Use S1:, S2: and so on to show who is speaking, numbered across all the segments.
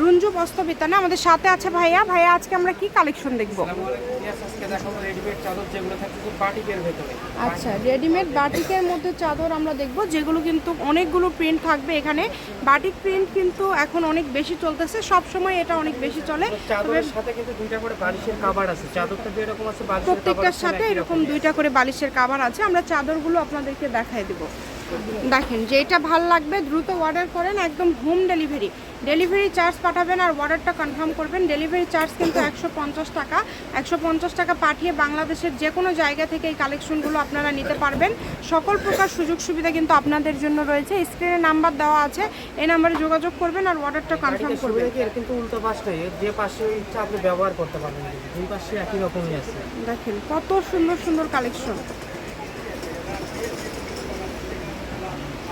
S1: রুঞ্জু বস্ত্রবিতানে আমাদের সাথে আছে ভাইয়া। ভাইয়া আজকে আমরা কি কালেকশন দেখব? আচ্ছা রেডিমেড বাটিকের মধ্যে চাদর আমরা দেখব যেগুলো কিন্তু অনেকগুলো প্রিন্ট থাকবে এখানে। বাটিক প্রিন্ট কিন্তু এখন অনেক বেশি চলতেছে সব সময় এটা অনেক বেশি চলে।
S2: চাদরের সাথে কিন্তু দুইটা করে বালিশের কাভার আছে। চাদরটা যেরকম আছে বালিশের
S1: প্রত্যেকটার সাথে এরকম দুইটা করে বালিশের কাভার আছে। আমরা চাদরগুলো আপনাদেরকে দেখাই দেব। দেখেন যেটা ভালো লাগবে দ্রুত অর্ডার করেন একদম হোম ডেলিভারি ডেলিভারি চার্জ পাঠাবেন আর অর্ডারটা কনফার্ম করবেন। ডেলিভারি চার্জ কিন্তু একশো পঞ্চাশ টাকা। একশো পঞ্চাশ টাকা পাঠিয়ে বাংলাদেশের যে কোনো জায়গা থেকে এই কালেকশনগুলো আপনারা নিতে পারবেন। সকল প্রকার সুযোগ সুবিধা কিন্তু আপনাদের জন্য রয়েছে। স্ক্রিনে নাম্বার দেওয়া আছে। এই নাম্বারে যোগাযোগ করবেন আর অর্ডারটা কনফার্ম করবেন।
S2: এর কিন্তু উল্টো পাশটাই। যে পাশে ইচ্ছা আপনি ব্যবহার করতে পারবেন। দুই পাশে একই রকমই আছে।
S1: দেখেন কত সুন্দর সুন্দর কালেকশন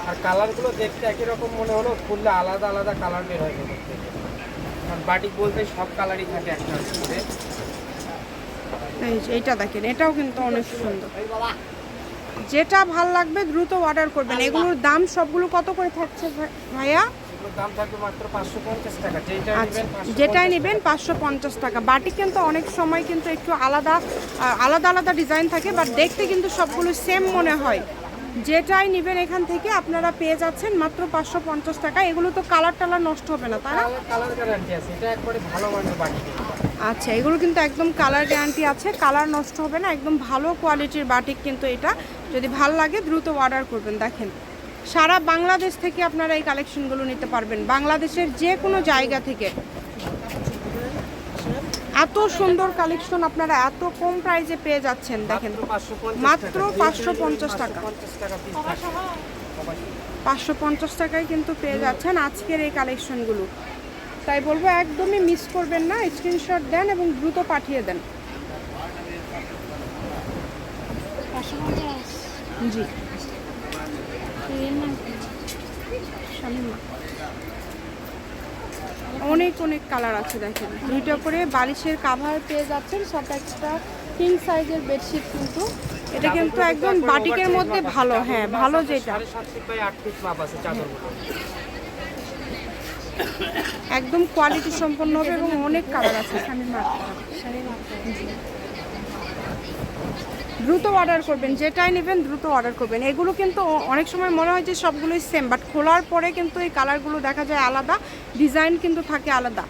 S2: আর কালারগুলো দেখতে একই রকম মনে হলো খুললে আলাদা আলাদা কালার বের হয়ে যাবে। কারণ বাটিক বলতে সব কালারই থাকে একটা করে
S1: এই যে এইটা দেখেন এটাও কিন্তু অনেক সুন্দর। যেটা ভালো লাগবে দ্রুত অর্ডার করবেন। এগুলোর দাম সবগুলো কত করে থাকছে ভাইয়া?
S2: দাম থাকবে মাত্র পাঁচশো পঞ্চাশ টাকা। যেটা
S1: আচ্ছা
S2: নেবেন 550
S1: যেটাই নেবেন পাঁচশো পঞ্চাশ টাকা। বাটি কিন্তু অনেক সময় কিন্তু একটু আলাদা আলাদা আলাদা ডিজাইন থাকে বাট দেখতে কিন্তু সবগুলো সেম মনে হয়। যেটাই নেবেন এখান থেকে আপনারা পেয়ে যাচ্ছেন মাত্র পাঁচশো পঞ্চাশ টাকা। এগুলো তো কালার টালার নষ্ট হবে না তাই না?
S2: কালার কালার গ্যারান্টি আছে। এটা একবারে ভালো
S1: আচ্ছা এগুলো কিন্তু একদম কালার গ্যারান্টি আছে। কালার নষ্ট হবে না একদম ভালো কোয়ালিটির বাটিক কিন্তু এটা। যদি ভালো লাগে দ্রুত অর্ডার করবেন। দেখেন সারা বাংলাদেশ থেকে আপনারা এই কালেকশনগুলো নিতে পারবেন। বাংলাদেশের যে কোনো জায়গা থেকে। এত সুন্দর কালেকশন আপনারা এত কম প্রাইসে পেয়ে যাচ্ছেন দেখেন। মাত্র 550 টাকা।
S2: পঞ্চাশ টাকা।
S1: পাঁচশো পঞ্চাশ টাকায় কিন্তু পেয়ে যাচ্ছেন আজকের এই কালেকশনগুলো তাই বলব একদমই মিস করবেন না স্ক্রিনশট দেন এবং দ্রুত পাঠিয়ে দেন। জি। শামিমা। অনেক অনেক কালার আছে দেখেন। দুইটা করে বালিশের কাভার পেয়ে যাচ্ছেন সাথে একটা কিং সাইজের বেডশিট কিন্তু। এটা কিন্তু একদম বাটিকের মধ্যে ভালো হ্যাঁ ভালো যেটা। একদম কোয়ালিটি সম্পন্ন হবে এবং অনেক কালার আছে শামিমা দ্রুত অর্ডার করবেন, যেটাই নেবেন দ্রুত অর্ডার করবেন। এগুলো কিন্তু অনেক সময় মনে হয় যে সবগুলোই সেম বাট খোলার পরে কিন্তু এই কালারগুলো দেখা যায় আলাদা ডিজাইন কিন্তু থাকে আলাদা।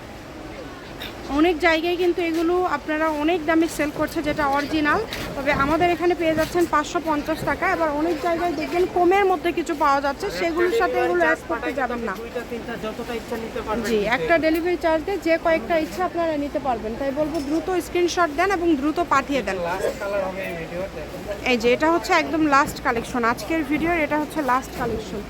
S1: অনেক জায়গায় কিন্তু এগুলো আপনারা অনেক দামে সেল করছে যেটা অরিজিনাল তবে আমাদের এখানে পেয়ে যাচ্ছেন পাঁচশো পঞ্চাশ টাকা। এবার অনেক জায়গায় দেখবেন কমের মধ্যে কিছু পাওয়া যাচ্ছে। সেগুলোর সাথে এগুলো অ্যাড করতে যাবেন না। জি একটা ডেলিভারি চার্জ দিয়ে যে কয়েকটা ইচ্ছা আপনারা নিতে পারবেন। তাই বলব দ্রুত স্ক্রিনশট দেন এবং দ্রুত পাঠিয়ে দেন।
S2: এই
S1: যে এটা হচ্ছে একদম লাস্ট কালেকশন আজকের ভিডিওর এটা হচ্ছে লাস্ট কালেকশন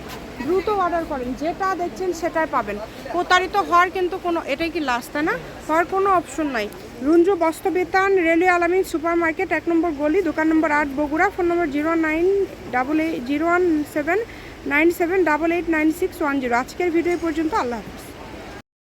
S1: দ্রুত অর্ডার করেন। যেটা দেখছেন সেটাই পাবেন। প্রতারিত হওয়ার কিন্তু কোনো, এটাই কি লাস্ট না? হওয়ার কোনো অপশন নাই। Runju Bastrabitan, railway Alamin super market এক নম্বর গলি, দোকান নম্বর আট, বগুড়া, ফোন নম্বর zero nine double eight, zero one seven nine seven double eight nine six one zero. আজকের ভিডিও পর্যন্ত, আল্লাহ হাফিজ।